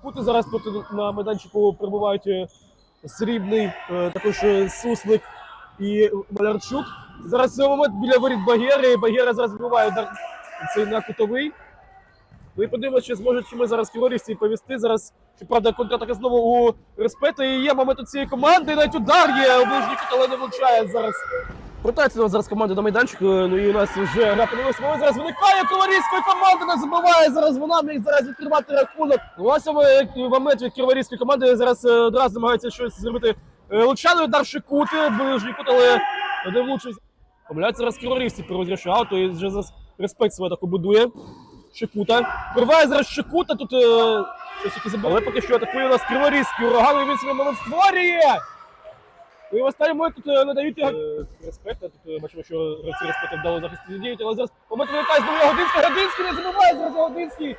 Шикути. Зараз тут на майданчику перебувають е, Срібний, е, також е, Суслик і Малярчук. Зараз цей момент біля воріт Багєри. Багєра зараз вбиває удар цей на кутовий. Ну і подивимося, чи зможуть ми зараз кілорівці повісти. Зараз, щоправда, контратака знову у респету. І є момент у цієї команди. Навіть удар є у ближній кут, але не влучає зараз. Вертається зараз команда до майданчику. Ну і у нас вже гра подивилася. Момент зараз виникає кілорівської команди. Не забиває зараз вона міг зараз відкривати рахунок. Ось саме момент від кілорівської команди зараз е, одразу намагається щось зробити. Е, Лучаний удар Шикути, ближній кут, але не влучив. Помиляється зараз кілорівці при розіграші ауту і вже зараз респект свою атаку будує. Шикута. Вирває зараз Шикута, тут е, щось забив. Але поки що атакує у нас Криворізький ураган, і він себе момент створює. І в останній момент тут е, не дають його е, респекта. Тут е, бачимо, що гравці респекта вдало захист не діють, але зараз момент виникає знову Годинський. Годинський не забуває зараз Годинський.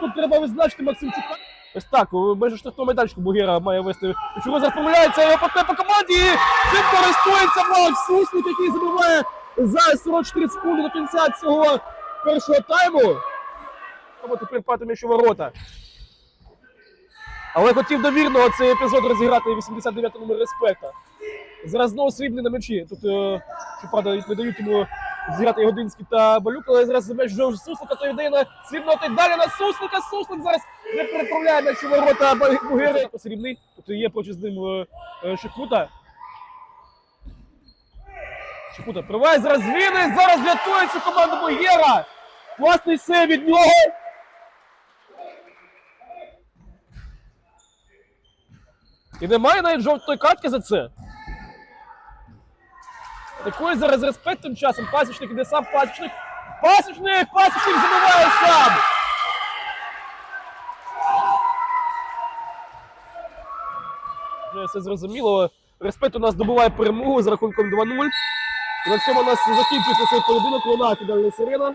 Тут треба відзначити Максимчука. Ось так, майже штрафного майданчику Бугера має вести. Чого зараз помиляється його партнер по команді. І цим користується Макс Суслик, який забиває за 44 секунди до кінця цього першого тайму. Тому тепер пати м'яч у ворота. Але хотів довірно цей епізод розіграти 89 номер респекта. Зараз знову срібний на м'ячі. Тут, е, щоправда, не дають йому зіграти і Годинський та Балюк, але зараз м'яч вже Суслика, то йде на й далі на Суслика. Суслик зараз не переправляє м'яч у ворота Бугери. Срібний, тут є поруч з ним е, е, Шикута. Шикута приває зараз він і зараз рятує цю команду Бугера. Класний сейв від нього. І немає навіть жовтої картки за це. Такий зараз респект тим часом. Пасічник іде сам пасічник. Пасічник! Пасічник забиває сам! Вже все зрозуміло. Респект у нас добуває перемогу з рахунком 2-0. На цьому у нас закінчується цей поєдинок. Луна фінальна сирена.